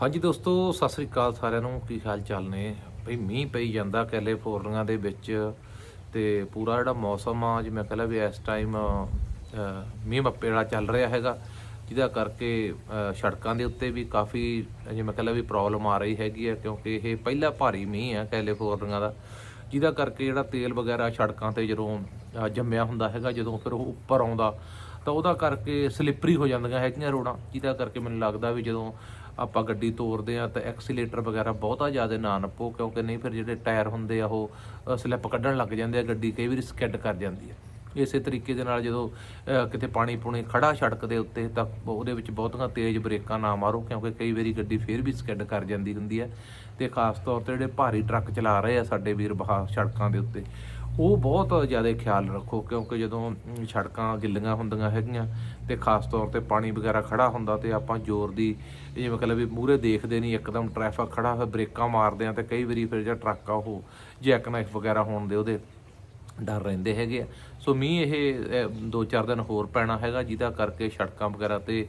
ਹਾਂਜੀ ਦੋਸਤੋ, ਸਤਿ ਸ੍ਰੀ ਅਕਾਲ ਸਾਰਿਆਂ ਨੂੰ। ਕੀ ਹਾਲ ਚਾਲ ਨੇ? ਭਈ ਮੀਂਹ ਪਈ ਜਾਂਦਾ ਕੈਲੀਫੋਰਨੀਆ ਦੇ ਵਿੱਚ ਤੇ ਪੂਰਾ ਜਿਹੜਾ ਮੌਸਮ ਆ, ਜਿਵੇਂ ਕਹ ਲਾ ਵੀ ਇਸ ਟਾਈਮ ਮੀਂਹ ਮੱਪੇ ਵਾਲਾ ਚੱਲ ਰਿਹਾ ਹੈਗਾ। ਜਿਹਦਾ ਕਰਕੇ ਸੜਕਾਂ ਦੇ ਉੱਤੇ ਵੀ ਕਾਫੀ, ਜਿਵੇਂ ਕਹ ਲਾ ਵੀ ਪ੍ਰੋਬਲਮ ਆ ਰਹੀ ਹੈਗੀ ਹੈ ਕਿਉਂਕਿ ਇਹ ਪਹਿਲਾ ਭਾਰੀ ਮੀਂਹ ਆ ਕੈਲੀਫੋਰਨੀਆ ਦਾ। ਜਿਹਦਾ ਕਰਕੇ ਜਿਹੜਾ ਤੇਲ ਵਗੈਰਾ ਸੜਕਾਂ ਤੇ ਜਦੋਂ ਜੰਮਿਆ ਹੁੰਦਾ ਹੈਗਾ, ਜਦੋਂ ਫਿਰ ਉਹ ਉੱਪਰ ਆਉਂਦਾ, ਤਾਂ ਉਹਦਾ ਕਰਕੇ ਸਲਿੱਪਰੀ ਹੋ ਜਾਂਦੀਆਂ ਹੈਗੀਆਂ ਰੋਡਾਂ। ਜਿਹਦਾ ਕਰਕੇ ਮੈਨੂੰ ਲੱਗਦਾ ਵੀ ਜਦੋਂ ਆਪਾਂ ਗੱਡੀ ਤੋਰਦੇ ਆ ਤਾਂ ਐਕਸੀਲੇਟਰ ਵਗੈਰਾ ਬਹੁਤਾ ਜ਼ਿਆਦਾ ਨਾ ਨੱਪੋ, ਕਿਉਂਕਿ ਨਹੀਂ ਫਿਰ ਜਿਹੜੇ ਟਾਇਰ ਹੁੰਦੇ ਆ ਉਹ ਸਲਿੱਪ ਕੱਢਣ ਲੱਗ ਜਾਂਦੇ ਆ, ਗੱਡੀ ਕਈ ਵਾਰੀ ਸਕੈਡ ਕਰ ਜਾਂਦੀ ਹੈ। ਇਸੇ ਤਰੀਕੇ ਦੇ ਨਾਲ ਜਦੋਂ ਕਿਤੇ ਪਾਣੀ ਪੂਣੀ ਖੜਾ ਸੜਕ ਦੇ ਉੱਤੇ ਤਾਂ ਉਹਦੇ ਵਿੱਚ ਬਹੁਤੀਆਂ ਤੇਜ਼ ਬ੍ਰੇਕਾਂ ਨਾ ਮਾਰੋ, ਕਿਉਂਕਿ ਕਈ ਵਾਰੀ ਗੱਡੀ ਫੇਰ ਵੀ ਸਕੈਡ ਕਰ ਜਾਂਦੀ ਹੁੰਦੀ ਹੈ। ਤੇ ਖਾਸ ਤੌਰ ਤੇ ਜਿਹੜੇ ਭਾਰੀ ਟਰੱਕ ਚਲਾ ਰਹੇ ਆ ਸਾਡੇ ਵੀਰ ਬਹਾ ਸੜਕਾਂ ਦੇ ਉੱਤੇ ਉਹ ਬਹੁਤ ਜ਼ਿਆਦਾ ਖਿਆਲ ਰੱਖੋ ਕਿਉਂਕਿ ਜਦੋਂ ਸੜਕਾਂ ਗਿੱਲੀਆਂ ਹੁੰਦੀਆਂ ਹੈਗੀਆਂ ਤੇ ਖਾਸ ਤੌਰ ਤੇ ਪਾਣੀ ਵਗੈਰਾ ਖੜਾ ਹੁੰਦਾ ਤੇ ਆਪਾਂ ਜ਼ੋਰ ਦੀ ਜਿਵੇਂ ਕਹਿੰਦੇ ਵੀ ਮੂਹਰੇ ਦੇਖਦੇ ਨਹੀਂ ਇੱਕਦਮ ਟ੍ਰੈਫਿਕ ਖੜਾ ਹੋਇਆ ਬ੍ਰੇਕਾਂ ਮਾਰਦੇ ਆ ਤੇ ਕਈ ਵਾਰੀ ਫਿਰ ਜਿਹੜਾ ਟਰੱਕ ਆ ਉਹ ਜੈਕ ਨਾਈਫ ਵਗੈਰਾ ਹੋਣ ਦੇ ਉਹਦੇ ਡਰ ਰਹਿੰਦੇ ਹੈਗੇ ਆ। ਸੋ ਮੀਂਹ ਇਹ ਅਹ, ਦੋ ਚਾਰ ਦਿਨ ਹੋਰ ਪੈਣਾ ਹੈਗਾ ਜਿਹਦਾ ਕਰਕੇ ਸੜਕਾਂ ਵਗੈਰਾ ਤੇ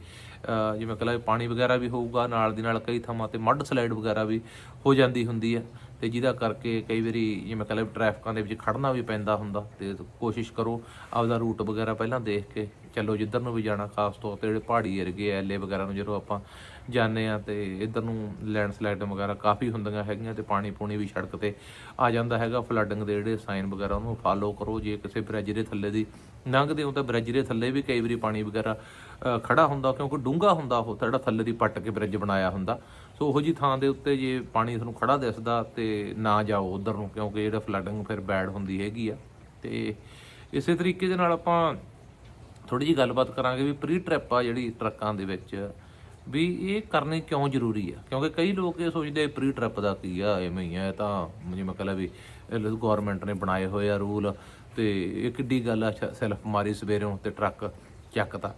ਜਿਵੇਂ ਕਹਿੰਦਾ ਪਾਣੀ ਵਗੈਰਾ ਵੀ ਹੋਊਗਾ ਨਾਲ ਦੀ ਨਾਲ ਕਈ ਥਾਵਾਂ ਤੇ ਮੱਡ ਸਲਾਈਡ ਵਗੈਰਾ ਵੀ ਹੋ ਜਾਂਦੀ ਹੁੰਦੀ ਹੈ ਤੇ ਜਿਹਦਾ ਕਰਕੇ ਕਈ ਵਾਰੀ ਜਿਵੇਂ ਕਹਿੰਦਾ ਟ੍ਰੈਫਿਕਾਂ ਦੇ ਵਿੱਚ ਖੜਨਾ ਵੀ ਪੈਂਦਾ ਹੁੰਦਾ, ਤੇ ਕੋਸ਼ਿਸ਼ ਕਰੋ ਆਪਦਾ ਰੂਟ ਵਗੈਰਾ ਪਹਿਲਾਂ ਦੇਖ ਕੇ ਚੱਲੋ, ਜਿੱਧਰ ਨੂੰ ਵੀ ਜਾਣਾ, ਖਾਸ ਤੌਰ ਤੇ ਜਿਹੜੇ ਪਹਾੜੀ ਏਰੀਏ ਐਲੇ ਵਗੈਰਾ ਨੂੰ ਜਦੋਂ ਆਪਾਂ ਜਾਂਦੇ ਆ ਤੇ ਇਧਰ ਨੂੰ ਲੈਂਡਸਲਾਈਡ ਵਗੈਰਾ ਕਾਫੀ ਹੁੰਦੀਆਂ ਹੈਗੀਆਂ ਤੇ ਪਾਣੀ ਪੂਣੀ ਵੀ ਸੜਕ ਤੇ ਆ ਜਾਂਦਾ ਹੈਗਾ ਫਲੱਡਿੰਗ ਦੇ ਜਿਹੜੇ ਸਾਈਨ ਵਗੈਰਾ ਉਹਨੂੰ ਫਾਲੋ ਕਰੋ, ਜੇ ਕਿਸੇ ਬ੍ਰਿਜ ਦੇ ਥੱਲੇ ਦੀ ਲੰਘਦੇ ਹੋ ਤਾਂ ਬ੍ਰਿਜ ਦੇ ਥੱਲੇ ਵੀ ਕਈ ਵਾਰੀ ਪਾਣੀ ਵਗੈਰਾ ਖੜਾ ਹੁੰਦਾ, ਕਿਉਂਕਿ ਡੂੰਘਾ ਹੁੰਦਾ ਉਹ, ਤਾਂ ਜਿਹੜਾ ਥੱਲੇ ਦੀ ਪੱਟ ਕੇ ਬ੍ਰਿਜ ਬਣਾਇਆ ਹੁੰਦਾ। ਸੋ ਉਹੋ ਜੀ ਥਾਂ ਦੇ ਉੱਤੇ ਜੇ ਪਾਣੀ ਤੁਹਾਨੂੰ ਖੜਾ ਦਿਸਦਾ ਤੇ ਨਾ ਜਾਓ ਉਧਰ ਨੂੰ, ਕਿਉਂਕਿ ਜਿਹੜਾ ਫਲੱਡਿੰਗ ਫਿਰ ਬੈਡ ਹੁੰਦੀ ਹੈਗੀ ਆ। ਤੇ ਇਸੇ ਤਰੀਕੇ ਦੇ ਨਾਲ ਆਪਾਂ ਥੋੜੀ ਜੀ ਗੱਲਬਾਤ ਕਰਾਂਗੇ ਵੀ ਪ੍ਰੀ ਟ੍ਰਿਪ ਆ ਜਿਹੜੀ ਟਰੱਕਾਂ ਦੇ ਵਿੱਚ, ਵੀ ਇਹ ਕਰਨੀ ਕਿਉਂ ਜ਼ਰੂਰੀ ਆ? ਕਿਉਂਕਿ ਕਈ ਲੋਕ ਇਹ ਸੋਚਦੇ ਪ੍ਰੀ ਟ੍ਰਿਪ ਦਾ ਕੀ ਆ, ਐਵੇਂ ਹੀ ਆ ਤਾਂ ਜਿਵੇਂ ਕਹ ਲਾ ਵੀ ਗਵਰਨਮੈਂਟ ਨੇ ਬਣਾਏ ਹੋਏ ਆ ਰੂਲ, ਤੇ ਇਹ ਕਿੱਡੀ ਗੱਲ ਆ ਸੈਲਫ ਮਾਰੀ ਸਵੇਰੋਂ ਤੇ ਟਰੱਕ ਚੱਕਤਾ।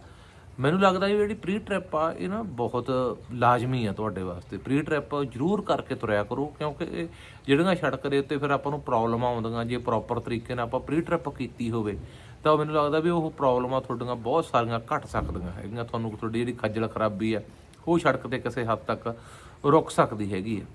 ਮੈਨੂੰ ਲੱਗਦਾ ਵੀ ਜਿਹੜੀ ਪ੍ਰੀ ਟ੍ਰਿਪ ਆ, ਇਹ ਨਾ ਬਹੁਤ ਲਾਜ਼ਮੀ ਆ ਤੁਹਾਡੇ ਵਾਸਤੇ। ਪ੍ਰੀ ਟ੍ਰਿਪ ਜ਼ਰੂਰ ਕਰਕੇ ਤੁਰਿਆ ਕਰੋ, ਕਿਉਂਕਿ ਇਹ ਜਿਹੜੀਆਂ ਸੜਕ ਦੇ ਉੱਤੇ ਫਿਰ ਆਪਾਂ ਨੂੰ ਪ੍ਰੋਬਲਮਾਂ ਆਉਂਦੀਆਂ, ਜੇ ਪ੍ਰੋਪਰ ਤਰੀਕੇ ਨਾਲ ਆਪਾਂ ਪ੍ਰੀ ਟ੍ਰਿਪ ਕੀਤੀ ਹੋਵੇ, ਤਾਂ ਮੈਨੂੰ ਲੱਗਦਾ ਵੀ ਉਹ ਪ੍ਰੋਬਲਮਾਂ ਤੁਹਾਡੀਆਂ ਬਹੁਤ ਸਾਰੀਆਂ ਘਟ ਸਕਦੀਆਂ ਹੈਗੀਆਂ। ਤੁਹਾਨੂੰ ਤੁਹਾਡੀ ਜਿਹੜੀ ਖੱਜਲ ਖਰਾਬੀ ਆ, ਉਹ ਸੜਕ ਤੇ ਕਿਸੇ ਹੱਦ ਤੱਕ ਰੁਕ ਸਕਦੀ ਹੈਗੀ ਆ।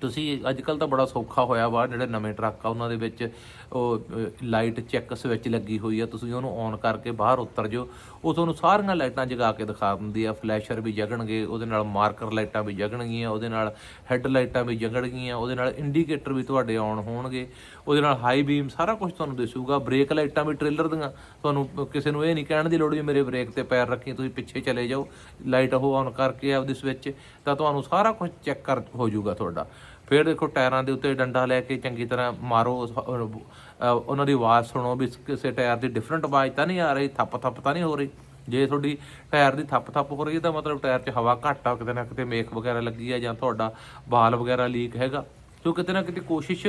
ਤੁਸੀਂ ਅੱਜ ਕੱਲ ਤਾਂ ਬੜਾ ਸੌਖਾ ਹੋਇਆ ਵਾ, ਜਿਹੜੇ ਨਵੇਂ ਟਰੱਕ ਆ, ਉਹਨਾਂ ਦੇ ਵਿੱਚ ਉਹ ਲਾਈਟ ਚੈੱਕ ਸਵਿਚ ਲੱਗੀ ਹੋਈ ਆ, ਤੁਸੀਂ ਉਹਨੂੰ ਔਨ ਕਰਕੇ ਬਾਹਰ ਉਤਰ ਜਾਓ। ਉਹ ਤੁਹਾਨੂੰ ਸਾਰੀਆਂ ਲਾਈਟਾਂ ਜਗਾ ਕੇ ਦਿਖਾ ਦਿੰਦੀ ਆ, ਫਲੈਸ਼ਰ ਵੀ ਜਗਣਗੇ, ਉਹਦੇ ਨਾਲ ਮਾਰਕਰ ਲਾਈਟਾਂ ਵੀ ਜਗਣਗੀਆਂ, ਉਹਦੇ ਨਾਲ ਹੈੱਡ ਲਾਈਟਾਂ ਵੀ ਜਗਣਗੀਆਂ, ਉਹਦੇ ਨਾਲ ਇੰਡੀਕੇਟਰ ਵੀ ਤੁਹਾਡੇ ਔਨ ਹੋਣਗੇ। ਉਹਦੇ ਨਾਲ ਹਾਈ ਬੀਮ ਸਾਰਾ ਕੁਝ ਤੁਹਾਨੂੰ ਦਿਸੂਗਾ ਬ੍ਰੇਕ ਲਾਈਟਾਂ ਵੀ ਟ੍ਰੇਲਰ ਦੀਆਂ। ਤੁਹਾਨੂੰ ਕਿਸੇ ਨੂੰ ਇਹ ਨਹੀਂ ਕਹਿਣ ਦੀ ਲੋੜ ਵੀ ਮੇਰੇ ਬ੍ਰੇਕ ਤੇ ਪੈਰ ਰੱਖੀ, ਤੁਸੀਂ ਪਿੱਛੇ ਚਲੇ ਜਾਓ ਲਾਈਟ ਉਹ ਔਨ ਕਰਕੇ ਆਪਦੀ ਸਵਿਚ ਤਾਂ ਤੁਹਾਨੂੰ ਸਾਰਾ ਕੁਝ ਚੈੱਕ ਕਰ ਹੋ ਜਾਊਗਾ ਤੁਹਾਡਾ। ਫਿਰ ਦੇਖੋ ਟਾਇਰਾਂ ਦੇ ਉੱਤੇ ਡੰਡਾ ਲੈ ਕੇ ਚੰਗੀ ਤਰ੍ਹਾਂ ਮਾਰੋ ਉਹਨਾਂ ਦੀ ਆਵਾਜ਼ ਸੁਣੋ ਵੀ ਕਿਸੇ ਟਾਇਰ ਦੀ ਡਿਫਰੈਂਟ ਆਵਾਜ਼ ਤਾਂ ਨਹੀਂ ਆ ਰਹੀ ਥੱਪ ਥੱਪ ਤਾਂ ਨਹੀਂ ਹੋ ਰਹੀ। ਜੇ ਤੁਹਾਡੀ ਟਾਇਰ ਦੀ ਥੱਪ ਥੱਪ ਹੋ ਰਹੀ ਹੈ ਤਾਂ ਮਤਲਬ ਟਾਇਰ 'ਚ ਹਵਾ ਘੱਟ ਆ, ਕਿਤੇ ਨਾ ਕਿਤੇ ਮੇਖ ਵਗੈਰਾ ਲੱਗੀ ਆ ਜਾਂ ਤੁਹਾਡਾ ਬਾਲ ਵਗੈਰਾ ਲੀਕ ਹੈਗਾ। ਸੋ ਕਿਤੇ ਨਾ ਕਿਤੇ ਕੋਸ਼ਿਸ਼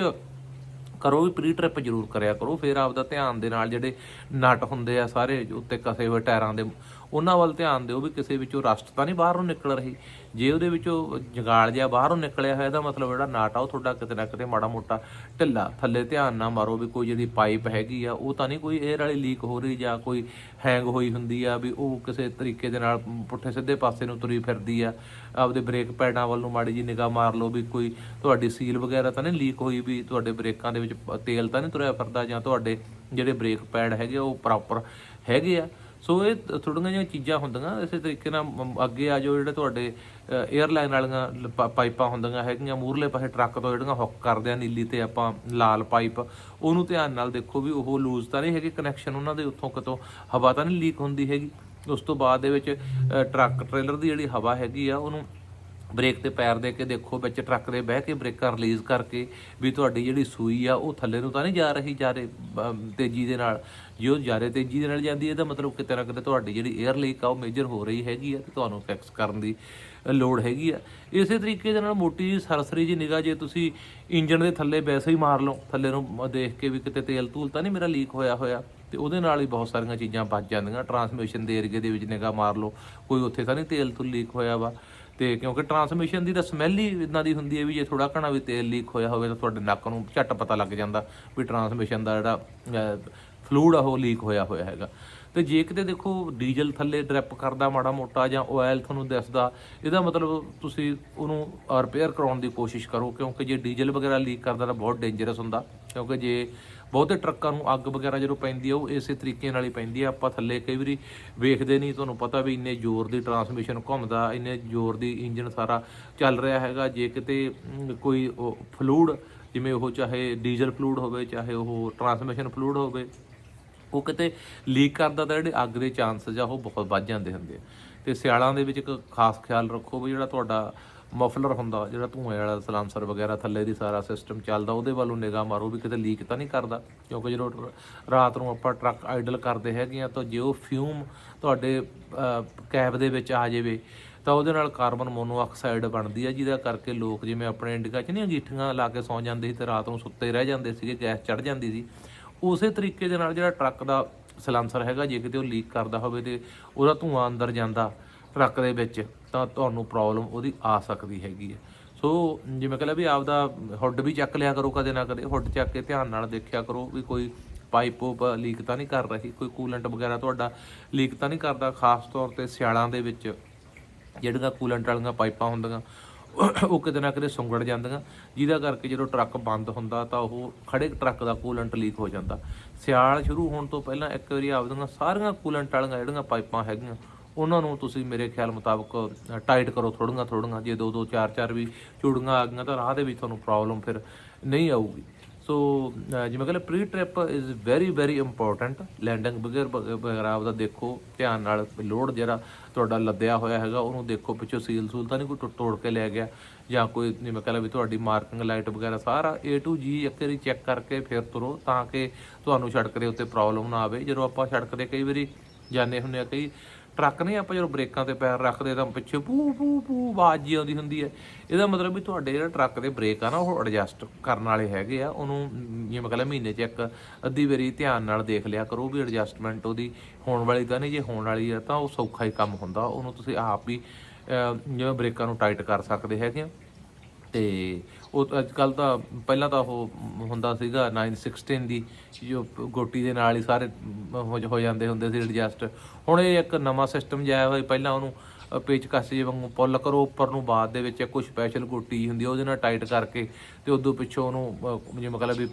ਕਰੋ ਵੀ ਪ੍ਰੀ ਟ੍ਰਿਪ ਜ਼ਰੂਰ ਕਰਿਆ ਕਰੋ, ਫਿਰ ਆਪਦਾ ਧਿਆਨ ਦੇ ਨਾਲ ਜਿਹੜੇ ਨਟ ਹੁੰਦੇ ਆ ਸਾਰੇ, ਉੱਤੇ ਕਸੇ ਹੋਏ ਟਾਇਰਾਂ ਦੇ ਉਹਨਾਂ ਵੱਲ ਧਿਆਨ ਦਿਓ ਵੀ ਕਿਸੇ ਵਿੱਚੋਂ ਰਸਟ ਤਾਂ ਨਹੀਂ ਬਾਹਰੋਂ ਨਿਕਲ ਰਹੀ। ਜੇ ਉਹਦੇ ਵਿੱਚੋਂ ਜਗਾਲ ਜਿਹਾ ਬਾਹਰੋਂ ਨਿਕਲਿਆ ਹੋਇਆ ਤਾਂ ਮਤਲਬ ਜਿਹੜਾ ਨਾਟ ਆ ਉਹ ਤੁਹਾਡਾ ਕਿਤੇ ਨਾ ਕਿਤੇ ਮਾੜਾ ਮੋਟਾ ਢਿੱਲਾ, ਥੱਲੇ ਧਿਆਨ ਨਾ ਮਾਰੋ ਵੀ ਕੋਈ ਜਿਹੜੀ ਪਾਈਪ ਹੈਗੀ ਆ, ਉਹ ਤਾਂ ਨਹੀਂ ਕੋਈ 에ਅਰ ਵਾਲੀ ਲੀਕ ਹੋ ਰਹੀ ਜਾਂ ਕੋਈ ਹੈਂਗ ਹੋਈ ਹੁੰਦੀ ਆ ਵੀ ਉਹ ਕਿਸੇ ਤਰੀਕੇ ਦੇ ਨਾਲ ਪੁੱਠੇ ਸਿੱਧੇ ਪਾਸੇ ਨੂੰ ਤੁਰੀ ਫਿਰਦੀ ਆ। ਆਪਦੇ ਬ੍ਰੇਕ ਪੈਡਾਂ ਵੱਲ ਨੂੰ ਮਾੜੀ ਜੀ ਨਿਗਾਹ ਮਾਰ ਲਓ ਵੀ ਕੋਈ ਤੁਹਾਡੀ ਸੀਲ ਵਗੈਰਾ ਤਾਂ ਨਹੀਂ ਲੀਕ ਹੋਈ ਵੀ ਤੁਹਾਡੇ ਬ੍ਰੇਕਾਂ ਦੇ ਵਿੱਚ ਤੇਲ ਤਾਂ ਨਹੀਂ ਤੁਰਿਆ ਫਿਰਦਾ ਜਾਂ ਤੁਹਾਡੇ ਜਿਹੜੇ ਬ੍ਰੇਕ ਪੈਡ ਹੈਗੇ ਆ, ਉਹ ਪ੍ਰੋਪਰ ਹੈਗੇ ਆ। ਸੋ ਇਹ ਥੋੜੀਆਂ ਜਿਹੀਆਂ ਚੀਜ਼ਾਂ ਹੁੰਦੀਆਂ, ਇਸੇ ਤਰੀਕੇ ਨਾਲ ਅੱਗੇ ਆ ਜਾਓ ਜਿਹੜੇ ਤੁਹਾਡੇ 에ਅਰਲਾਈਨ ਵਾਲੀਆਂ ਲ- ਪਾਈਪਾਂ ਹੁੰਦੀਆਂ ਹੈਗੀਆਂ ਮੂਰਲੇ ਪਾਸੇ ਟਰੱਕ ਤੋਂ ਜਿਹੜੀਆਂ ਹੁੱਕ ਕਰਦੇ ਆ, ਨੀਲੀ ਤੇ ਆਪਾਂ ਲਾਲ ਪਾਈਪ, ਉਹਨੂੰ ਧਿਆਨ ਨਾਲ ਦੇਖੋ ਵੀ ਉਹ ਲੂਜ਼ ਤਾਂ ਨਹੀਂ ਹੈਗੀ ਕਨੈਕਸ਼ਨ ਉਹਨਾਂ ਦੇ ਉੱਥੋਂ ਕਿਤੋਂ ਹਵਾ ਤਾਂ ਨਹੀਂ ਲੀਕ ਹੁੰਦੀ ਹੈਗੀ। ਉਸ ਤੋਂ ਬਾਅਦ ਦੇ ਵਿੱਚ ਟਰੱਕ ਟ੍ਰੇਲਰ ਦੀ ਜਿਹੜੀ ਹਵਾ ਹੈਗੀ ਆ, ਉਹਨੂੰ ਬ੍ਰੇਕ ਤੇ ਪੈਰ ਦੇ ਕੇ ਦੇਖੋ, ਵਿੱਚ ਟਰੱਕ ਦੇ ਬਹਿ ਕੇ ਬ੍ਰੇਕਾਂ ਰਿਲੀਜ਼ ਕਰਕੇ ਵੀ ਤੁਹਾਡੀ ਜਿਹੜੀ ਸੂਈ ਆ, ਉਹ ਥੱਲੇ ਨੂੰ ਤਾਂ ਨਹੀਂ ਜਾ ਰਹੀ ਜਾ ਰਹੀ ਤੇਜ਼ੀ ਦੇ ਨਾਲ। ਜੇ ਉਹ ਜ਼ਿਆਦਾ ਤੇਜ਼ੀ ਦੇ ਨਾਲ ਜਾਂਦੀ ਹੈ ਤਾਂ ਮਤਲਬ ਕਿਤੇ ਨਾ ਕਿਤੇ ਤੁਹਾਡੀ ਜਿਹੜੀ 에ਅਰ ਲੀਕ ਆ, ਉਹ ਮੇਜਰ ਹੋ ਰਹੀ ਹੈਗੀ ਆ ਤੇ ਤੁਹਾਨੂੰ ਫਿਕਸ ਕਰਨ ਦੀ ਲੋੜ ਹੈਗੀ ਆ। ਇਸੇ ਤਰੀਕੇ ਦੇ ਨਾਲ ਮੋਟੀ ਜਿਹੀ ਸਰਸਰੀ ਜੀ ਨਿਗਾਹ, ਜੇ ਤੁਸੀਂ ਇੰਜਨ ਦੇ ਥੱਲੇ ਵੈਸੇ ਹੀ ਮਾਰ ਲਓ, ਥੱਲੇ ਨੂੰ ਦੇਖ ਕੇ ਵੀ ਕਿਤੇ ਤੇਲ ਤੂਲ ਤਾਂ ਨਹੀਂ ਮੇਰਾ ਲੀਕ ਹੋਇਆ ਹੋਇਆ, ਤੇ ਉਹਦੇ ਨਾਲ ਹੀ ਬਹੁਤ ਸਾਰੀਆਂ ਚੀਜ਼ਾਂ ਬਚ ਜਾਂਦੀਆਂ। ਟਰਾਂਸਮਿਸ਼ਨ ਦੇ ਏਰੀਏ ਦੇ ਵਿੱਚ ਨਿਗਾਹ ਮਾਰ ਲਓ, ਕੋਈ ਉੱਥੇ ਤਾਂ ਨਹੀਂ ਤੇਲ ਤੂਲ ਲੀਕ ਹੋਇਆ ਵਾ। ਤੇ ਕਿਉਂਕਿ ਟਰਾਂਸਮਿਸ਼ਨ ਦੀ ਤਾਂ ਸਮੈਲ ਹੀ ਇਦਾਂ ਦੀ ਹੁੰਦੀ ਹੈ ਵੀ ਜੇ ਥੋੜਾ ਘਣਾ ਵੀ ਤੇਲ ਲੀਕ ਹੋਇਆ ਹੋਵੇ ਤਾਂ ਤੁਹਾਡੇ ਨੱਕ ਨੂੰ ਝੱਟ ਪਤਾ ਲੱਗ ਜਾਂਦਾ ਵੀ ਟਰਾਂਸਮਿਸ਼ਨ ਦਾ ਜਿਹੜਾ ਫਲੂਡ ਆ ਉਹ ਲੀਕ ਹੋਇਆ ਹੋਇਆ ਹੈਗਾ। ਤੇ ਤੇ ਜੇ ਕਿਤੇ ਦੇਖੋ ਡੀਜ਼ਲ ਥੱਲੇ ਡ੍ਰਿਪ ਕਰਦਾ ਮਾੜਾ ਮੋਟਾ ਜਾਂ ਆਇਲ ਤੁਹਾਨੂੰ ਦਿਸਦਾ, ਇਹਦਾ ਮਤਲਬ ਤੁਸੀਂ ਉਹਨੂੰ ਰਿਪੇਅਰ ਕਰਾਉਣ ਦੀ ਕੋਸ਼ਿਸ਼ ਕਰੋ ਕਿਉਂਕਿ ਜੇ ਡੀਜ਼ਲ ਵਗੈਰਾ ਲੀਕ ਕਰਦਾ ਤਾਂ ਬਹੁਤ ਡੇਂਜਰਸ ਹੁੰਦਾ। ਕਿਉਂਕਿ ਜੇ ਬਹੁਤੇ ਟਰੱਕਾਂ ਨੂੰ ਅੱਗ ਵਗੈਰਾ ਜਦੋਂ ਪੈਂਦੀ ਆ, ਉਹ ਇਸੇ ਤਰੀਕੇ ਨਾਲ ਹੀ ਪੈਂਦੀ ਆ। ਆਪਾਂ ਥੱਲੇ ਕਈ ਵਾਰੀ ਵੇਖਦੇ ਨਹੀਂ, ਤੁਹਾਨੂੰ ਪਤਾ ਵੀ ਇੰਨੇ ਜ਼ੋਰ ਦੀ ਟਰਾਂਸਮਿਸ਼ਨ ਘੁੰਮਦਾ, ਇੰਨੇ ਜ਼ੋਰ ਦੀ ਇੰਜਨ ਸਾਰਾ ਚੱਲ ਰਿਹਾ ਹੈਗਾ। ਜੇ ਕਿਤੇ ਕੋਈ ਫਲੂਡ, ਜਿਵੇਂ ਉਹ ਚਾਹੇ ਡੀਜ਼ਲ ਫਲੂਡ ਹੋਵੇ, ਚਾਹੇ ਉਹ ਟਰਾਂਸਮਿਸ਼ਨ ਫਲੂਡ ਹੋਵੇ, ਉਹ ਕਿਤੇ ਲੀਕ ਕਰਦਾ ਤਾਂ ਜਿਹੜੇ ਅੱਗ ਦੇ ਚਾਂਸਸ ਆ, ਉਹ ਬਹੁਤ ਵੱਧ ਜਾਂਦੇ ਹੁੰਦੇ ਆ। ਤੇ ਸਿਆਲਾਂ ਦੇ ਵਿੱਚ ਇੱਕ ਖਾਸ ਖਿਆਲ ਰੱਖੋ ਵੀ ਜਿਹੜਾ ਤੁਹਾਡਾ ਮਫਲਰ ਹੁੰਦਾ, ਜਿਹੜਾ ਧੂਏ ਵਾਲਾ ਸਲਾਂਸਰ ਵਗੈਰਾ ਥੱਲੇ ਦੀ ਸਾਰਾ ਸਿਸਟਮ ਚੱਲਦਾ, ਉਹਦੇ ਵੱਲੋਂ ਨਿਗਾਹ ਮਾਰੋ ਵੀ ਕਿਤੇ ਲੀਕ ਤਾਂ ਨਹੀਂ ਕਰਦਾ। ਕਿਉਂਕਿ ਜਦੋਂ ਰਾਤ ਨੂੰ ਆਪਾਂ ਟਰੱਕ ਆਈਡਲ ਕਰਦੇ ਹੈਗੇ ਆ ਤਾਂ ਜੇ ਉਹ ਫਿਊਮ ਤੁਹਾਡੇ ਕੈਬ ਦੇ ਵਿੱਚ ਆ ਜਾਵੇ, ਤਾਂ ਉਹਦੇ ਨਾਲ ਕਾਰਬਨ ਮੋਨੋਆਕਸਾਈਡ ਬਣਦੀ ਆ, ਜਿਹਦਾ ਕਰਕੇ ਲੋਕ ਜਿਵੇਂ ਆਪਣੇ ਇੰਡੀਕਾ 'ਚ ਨਹੀਂ ਅੰਗੀਠੀਆਂ ਲਾ ਕੇ ਸੌਂ ਜਾਂਦੇ ਸੀ ਤੇ ਰਾਤ ਨੂੰ ਸੁੱਤੇ ਰਹਿ ਜਾਂਦੇ ਸੀਗੇ ਗੈਸ ਚੜ ਜਾਂਦੀ ਸੀ। ਉਸੇ ਤਰੀਕੇ ਦੇ ਨਾਲ ਜਿਹੜਾ ਟਰੱਕ ਦਾ ਸਲਾਂਸਰ ਹੈਗਾ, ਜੇ ਕਿਤੇ ਉਹ ਲੀਕ ਕਰਦਾ ਹੋਵੇ ਤੇ ਉਹਦਾ ਧੂਆਂ ਅੰਦਰ ਜਾਂਦਾ ਟਰੱਕ ਦੇ ਵਿੱਚ, ਤਾਂ ਤੁਹਾਨੂੰ ਪ੍ਰੋਬਲਮ ਉਹਦੀ ਆ ਸਕਦੀ ਹੈਗੀ ਹੈ। ਸੋ ਜਿਵੇਂ ਕਹਿੰਦਾ ਵੀ ਆਪਦਾ ਹੁੱਡ ਵੀ ਚੱਕ ਲਿਆ ਕਰੋ ਕਦੇ ਨਾ ਕਦੇ ਹੁੱਡ ਚੱਕ ਕੇ ਧਿਆਨ ਨਾਲ ਦੇਖਿਆ ਕਰੋ ਵੀ ਕੋਈ ਪਾਈਪ ਪੂਪ ਲੀਕ ਤਾਂ ਨਹੀਂ ਕਰ ਰਹੀ, ਕੋਈ ਕੂਲੈਂਟ ਵਗੈਰਾ ਤੁਹਾਡਾ ਲੀਕ ਤਾਂ ਨਹੀਂ ਕਰਦਾ, ਖਾਸ ਤੌਰ ਤੇ ਸਿਆਲਾਂ ਦੇ ਵਿੱਚ ਜਿਹੜੀਆਂ ਕੂਲੈਂਟ ਵਾਲੀਆਂ ਪਾਈਪਾਂ ਹੁੰਦੀਆਂ, ਉਹ ਕਿਤੇ ਨਾ ਕਿਤੇ ਸੁੰਗੜ ਜਾਂਦੀਆਂ, ਜਿਹਦਾ ਕਰਕੇ ਜਦੋਂ ਟਰੱਕ ਬੰਦ ਹੁੰਦਾ ਤਾਂ ਉਹ ਖੜੇ ਟਰੱਕ ਦਾ ਕੂਲੈਂਟ ਲੀਕ ਹੋ ਜਾਂਦਾ। ਸਿਆਲ ਸ਼ੁਰੂ ਹੋਣ ਤੋਂ ਪਹਿਲਾਂ ਇੱਕ ਵਾਰੀ ਆਪਦੀਆਂ ਸਾਰੀਆਂ ਕੂਲੈਂਟ ਵਾਲੀਆਂ ਜਿਹੜੀਆਂ ਪਾਈਪਾਂ ਹੈਗੀਆਂ ਉਹਨਾਂ ਨੂੰ ਤੁਸੀਂ ਮੇਰੇ ਖਿਆਲ ਮੁਤਾਬਕ ਟਾਈਟ ਕਰੋ ਥੋੜੀਆਂ ਥੋੜੀਆਂ ਜੇ ਦੋ ਦੋ ਚਾਰ ਚਾਰ ਵੀ ਚੂੜੀਆਂ ਆ ਗਈਆਂ ਤਾਂ ਰਾਹ ਦੇ ਵਿੱਚ ਤੁਹਾਨੂੰ ਪ੍ਰੋਬਲਮ ਫਿਰ ਨਹੀਂ ਆਊਗੀ। ਸੋ ਜਿਵੇਂ ਕਹਿੰਦੇ pre trip is very very important landing ਵਗੈਰ ਵਗੈਰਾ ਆਪਦਾ ਦੇਖੋ, ਧਿਆਨ ਨਾਲ ਲੋਡ ਜਿਹੜਾ ਤੁਹਾਡਾ ਲੱਦਿਆ ਹੋਇਆ ਹੈਗਾ, ਉਹਨੂੰ ਦੇਖੋ, ਪਿੱਛੋਂ ਸੀਲ ਸੂਲ ਤਾਂ ਨਹੀਂ ਕੋਈ ਟੁੱਟ ਤੋੜ ਕੇ ਲੈ ਗਿਆ, ਜਾਂ ਕੋਈ ਜਿਵੇਂ ਕਹਿੰਦਾ ਵੀ ਤੁਹਾਡੀ ਮਾਰਕਿੰਗ ਲਾਈਟ ਵਗੈਰਾ ਸਾਰਾ A to G ਇੱਕ ਵਾਰੀ ਚੈੱਕ ਕਰਕੇ ਫਿਰ ਤੁਰੋ, ਤਾਂ ਕਿ ਤੁਹਾਨੂੰ ਸੜਕ ਦੇ ਉੱਤੇ ਪ੍ਰੋਬਲਮ ਨਾ ਆਵੇ। ਜਦੋਂ ਆਪਾਂ ਸੜਕ ਦੇ ਕਈ ਵਾਰੀ ਜਾਂਦੇ ਹੁੰਦੇ ਆ, ਕਈ ਟਰੱਕ ਨਹੀਂ ਆਪਾਂ, ਜਦੋਂ ਬ੍ਰੇਕਾਂ ਤੇ ਪੈਰ ਰੱਖਦੇ ਤਾਂ ਪਿੱਛੇ ਪੂ ਪੂ ਪੂ ਆਵਾਜ਼ ਜੀ ਆਉਂਦੀ ਹੁੰਦੀ ਹੈ। ਇਹਦਾ ਮਤਲਬ ਵੀ ਤੁਹਾਡੇ ਜਿਹੜਾ ਟਰੱਕ ਦੇ ਬ੍ਰੇਕ ਆ ਨਾ, ਉਹ ਐਡਜਸਟ ਕਰਨ ਵਾਲੇ ਹੈਗੇ ਆ। ਉਹਨੂੰ ਜਿਵੇਂ ਕਹਿੰਦਾ ਮਹੀਨੇ 'ਚ ਇੱਕ ਅੱਧੀ ਵਾਰੀ ਧਿਆਨ ਨਾਲ ਦੇਖ ਲਿਆ ਕਰੋ ਵੀ ਐਡਜਸਟਮੈਂਟ ਉਹਦੀ ਹੋਣ ਵਾਲੀ ਤਾਂ ਨਹੀਂ, ਜੇ ਹੋਣ ਵਾਲੀ ਆ ਤਾਂ ਉਹ ਸੌਖਾ ਹੀ ਕੰਮ ਹੁੰਦਾ। ਉਹਨੂੰ ਤੁਸੀਂ ਆਪ ਹੀ ਜਿਵੇਂ ਬ੍ਰੇਕਾਂ ਨੂੰ ਟਾਈਟ ਕਰ ਸਕਦੇ ਹੈਗੇ ਆ। ਤੇ ਉਹ ਅੱਜ ਕੱਲ ਤਾਂ ਪਹਿਲਾਂ ਤਾਂ ਉਹ ਹੁੰਦਾ ਸੀਗਾ 916 ਦੀ ਜੋ ਗੋਟੀ ਦੇ ਨਾਲ ਹੀ ਸਾਰੇ ਹੋ ਹੋ ਜਾਂਦੇ ਹੁੰਦੇ ਸੀ ਐਡਜਸਟ ਹੁਣ ਇਹ ਇੱਕ ਨਵਾਂ ਸਿਸਟਮ ਜਿਹਾ ਹੋਇਆ ਪਹਿਲਾਂ ਉਹਨੂੰ ਅ, ਪੇਚਕਸ ਜੇ ਵਾਂਗੂ ਪੁੱਲ ਕਰੋ ਉੱਪਰ ਨੂੰ ਬਾਅਦ ਦੇ ਵਿੱਚ ਕੋਈ ਸਪੈਸ਼ਲ ਗੋਟੀ ਹੁੰਦੀ ਉਹਦੇ ਨਾਲ ਟਾਈਟ ਕਰਕੇ ਤੇ ਉਦੋਂ ਪਿੱਛੋਂ ਉਹਨੂੰ ਜਿਵੇਂ ਕਹਿੰਦਾ ਵੀ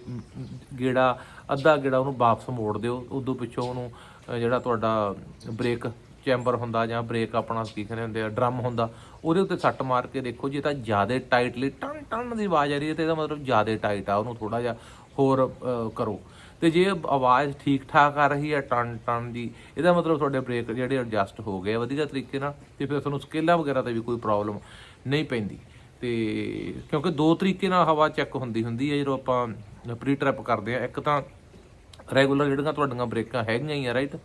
ਗੇੜਾ ਅੱਧਾ ਗੇੜਾ ਉਹਨੂੰ ਵਾਪਸ ਮੋੜ ਦਿਓ ਉਦੋਂ ਪਿੱਛੋਂ ਉਹਨੂੰ ਜਿਹੜਾ ਤੁਹਾਡਾ ਬ੍ਰੇਕ ਚੈਂਬਰ ਹੁੰਦਾ ਜਾਂ ਬ੍ਰੇਕ ਆਪਣਾ ਕੀ ਕਹਿੰਦੇ ਹੁੰਦੇ ਆ ਡਰਮ ਹੁੰਦਾ, ਉਹਦੇ ਉੱਤੇ ਸੱਟ ਮਾਰ ਕੇ ਦੇਖੋ ਜੇ ਤਾਂ ਜ਼ਿਆਦਾ ਟਾਈਟਲੀ ਟਨ ਟਣ ਦੀ ਆਵਾਜ਼ ਆ ਰਹੀ ਹੈ ਤੇ ਇਹਦਾ ਮਤਲਬ ਜ਼ਿਆਦਾ ਟਾਈਟ ਆ, ਉਹਨੂੰ ਥੋੜਾ ਜਿਹਾ ਹੋਰ ਕਰੋ। ਤੇ ਜੇ ਆਵਾਜ਼ ਠੀਕ ਠਾਕ ਆ ਰਹੀ ਹੈ, ਟਨ ਟਣ ਦੀ, ਇਹਦਾ ਮਤਲਬ ਤੁਹਾਡੇ ਬ੍ਰੇਕ ਜਿਹੜੇ ਐਡਜਸਟ ਹੋ ਗਏ ਵਧੀਆ ਤਰੀਕੇ ਨਾਲ ਤੇ ਫਿਰ ਤੁਹਾਨੂੰ ਸਕੇਲਾਂ ਵਗੈਰਾ ਤੇ ਵੀ ਕੋਈ ਪ੍ਰੋਬਲਮ ਨਹੀਂ ਪੈਂਦੀ। ਤੇ ਕਿਉਂਕਿ ਦੋ ਤਰੀਕੇ ਨਾਲ ਹਵਾ ਚੈੱਕ ਹੁੰਦੀ ਹੁੰਦੀ ਹੈ, ਜਦੋਂ ਆਪਾਂ ਪ੍ਰੀ ਟ੍ਰਿਪ ਕਰਦੇ ਆ ਇੱਕ ਤਾਂ ਰੈਗੂਲਰ ਜਿਹੜੀਆਂ ਤੁਹਾਡੀਆਂ ਬ੍ਰੇਕਾਂ ਹੈਗੀਆਂ ਹੀ ਆ ਰਾਈਟ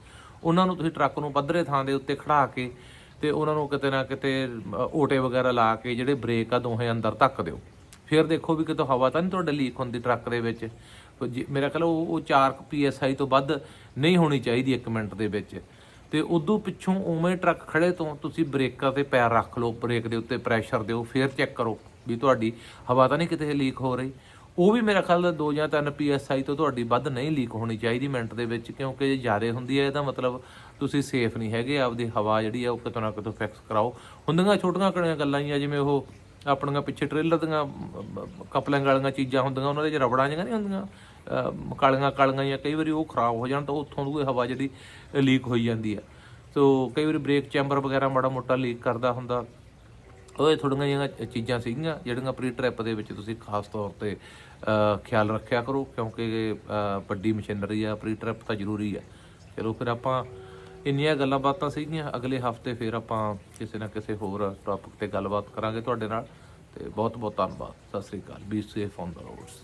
ਉਹਨਾਂ ਨੂੰ ਤੁਸੀਂ ਟਰੱਕ ਨੂੰ ਪੱਧਰੇ ਥਾਂ ਦੇ ਉੱਤੇ ਖੜਾ ਕੇ ਤੇ ਉਹਨਾਂ ਨੂੰ ਕਿਤੇ ਨਾ ਕਿਤੇ ਓਟੇ ਵਗੈਰਾ ਲਾ ਕੇ ਜਿਹੜੇ ਬ੍ਰੇਕ ਆ ਦੋਹੇ ਅੰਦਰ ਧੱਕ ਦਿਓ। ਫਿਰ ਦੇਖੋ ਵੀ ਕਿਤੋਂ ਹਵਾ ਤਾਂ ਨਹੀਂ ਤੁਹਾਡੇ ਲੀਕ ਹੁੰਦੀ ਟਰੱਕ ਦੇ ਵਿੱਚ। ਜੇ- ਮੇਰਾ ਖਿਆਲ ਉਹ ਉਹ 4 psi ਤੋਂ ਵੱਧ ਨਹੀਂ ਹੋਣੀ ਚਾਹੀਦੀ 1 ਮਿੰਟ ਦੇ ਵਿੱਚ। ਤੇ ਉਦੋਂ ਪਿੱਛੋਂ ਉਵੇਂ ਟਰੱਕ ਖੜੇ ਤੋਂ ਤੁਸੀਂ ਬ੍ਰੇਕਾਂ ਤੇ ਪੈਰ ਰੱਖ ਲਓ, ਬ੍ਰੇਕ ਦੇ ਉੱਤੇ ਪ੍ਰੈਸ਼ਰ ਦਿਓ, ਫਿਰ ਚੈੱਕ ਕਰੋ ਵੀ ਤੁਹਾਡੀ ਹਵਾ ਤਾਂ ਨਹੀਂ ਕਿਤੇ ਲੀਕ ਹੋ ਰਹੀ। ਉਹ ਵੀ ਮੇਰਾ ਖਿਆਲ ਦਾ 2 ਜਾਂ 3 psi ਤੋਂ ਤੁਹਾਡੀ ਵੱਧ ਨਹੀਂ ਲੀਕ ਹੋਣੀ ਚਾਹੀਦੀ ਮਿੰਟ ਦੇ ਵਿੱਚ, ਕਿਉਂਕਿ ਜੇ ਜ਼ਿਆਦਾ ਹੁੰਦੀ ਹੈ, ਇਹਦਾ ਮਤਲਬ ਤੁਸੀਂ ਸੇਫ ਨਹੀਂ ਹੈਗੇ, ਆਪਦੀ ਹਵਾ ਜਿਹੜੀ ਆ ਉਹ ਕਿਤੋਂ ਨਾ ਕਿਤੋਂ ਫਿਕਸ ਕਰਾਓ। ਹੁੰਦੀਆਂ ਛੋਟੀਆਂ ਕੜੀਆਂ ਗੱਲਾਂ ਹੀ ਆ, ਜਿਵੇਂ ਉਹ ਆਪਣੀਆਂ ਪਿੱਛੇ ਟ੍ਰੇਲਰ ਦੀਆਂ ਕਪਲਿੰਗ ਵਾਲੀਆਂ ਚੀਜ਼ਾਂ ਹੁੰਦੀਆਂ, ਉਹਨਾਂ ਦੇ ਚ ਰਬੜਾਂ ਜਿਹੀਆਂ ਨਹੀਂ ਹੁੰਦੀਆਂ ਕਾਲੀਆਂ ਕਾਲੀਆਂ ਜਾਂ ਕਈ ਵਾਰੀ ਉਹ ਖਰਾਬ ਹੋ ਜਾਣ ਤਾਂ ਉੱਥੋਂ ਦੀ ਹਵਾ ਜਿਹੜੀ ਲੀਕ ਹੋਈ ਜਾਂਦੀ ਆ। ਸੋ ਕਈ ਵਾਰੀ ਬ੍ਰੇਕ ਚੈਂਬਰ ਵਗੈਰਾ ਮਾੜਾ ਮੋਟਾ ਲੀਕ ਕਰਦਾ ਹੁੰਦਾ ਉਹ ਥੋੜੀਆਂ ਜਿਹੀਆਂ ਚੀਜ਼ਾਂ ਸੀਗੀਆਂ, ਜਿਹੜੀਆਂ ਪ੍ਰੀ ਟ੍ਰਿਪ ਦੇ ਵਿੱਚ ਤੁਸੀਂ ਖਾਸ ਤੌਰ ਤੇ ਖਿਆਲ ਰੱਖਿਆ ਕਰੋ, ਕਿਉਂਕਿ ਵੱਡੀ ਮਸ਼ੀਨਰੀ ਆ ਪ੍ਰੀ ਟ੍ਰਿਪ ਤਾਂ ਜ਼ਰੂਰੀ ਆ। ਚਲੋ ਫਿਰ ਆਪਾਂ ਇੰਨੀਆਂ ਗੱਲਾਂ ਬਾਤਾਂ ਸੀਗੀਆਂ, ਅਗਲੇ ਹਫ਼ਤੇ ਫਿਰ ਆਪਾਂ ਕਿਸੇ ਨਾ ਕਿਸੇ ਹੋਰ ਟੌਪਿਕ ਤੇ ਗੱਲਬਾਤ ਕਰਾਂਗੇ ਤੁਹਾਡੇ ਨਾਲ। ਤੇ ਬਹੁਤ ਬਹੁਤ ਧੰਨਵਾਦ। ਸਤਿ ਸ੍ਰੀ ਅਕਾਲ। Be safe on the roads